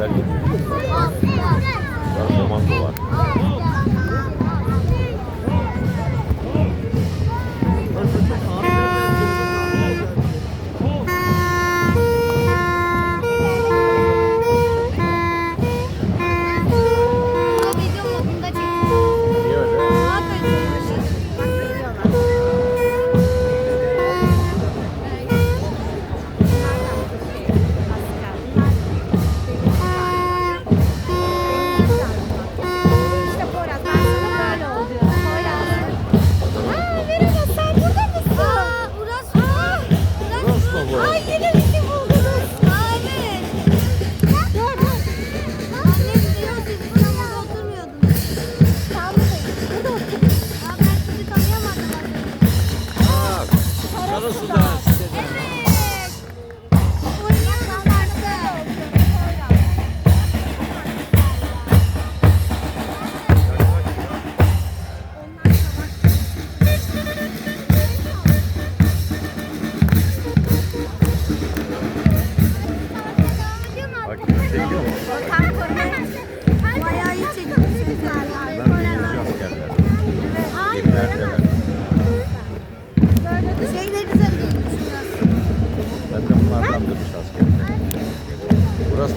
Buradan turistler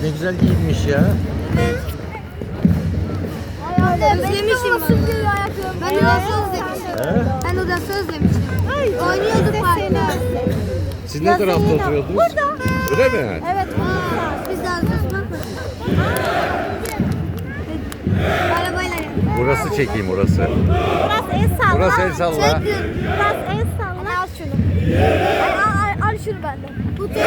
ne güzel giyinmiş ya. Özlemişim ben. Ben orası özlemişim. Ben orası özlemişim. Oynuyorduk parkta. Siz ne tarafta oturuyordunuz? Burada. Öyle mi? Evet. Biz de Osman Arabayla. Burası çekeyim orası. Burası el salla. Burası el salla. Burası el salla. Al şunu. Al, al, al şunu benden. Bu tut.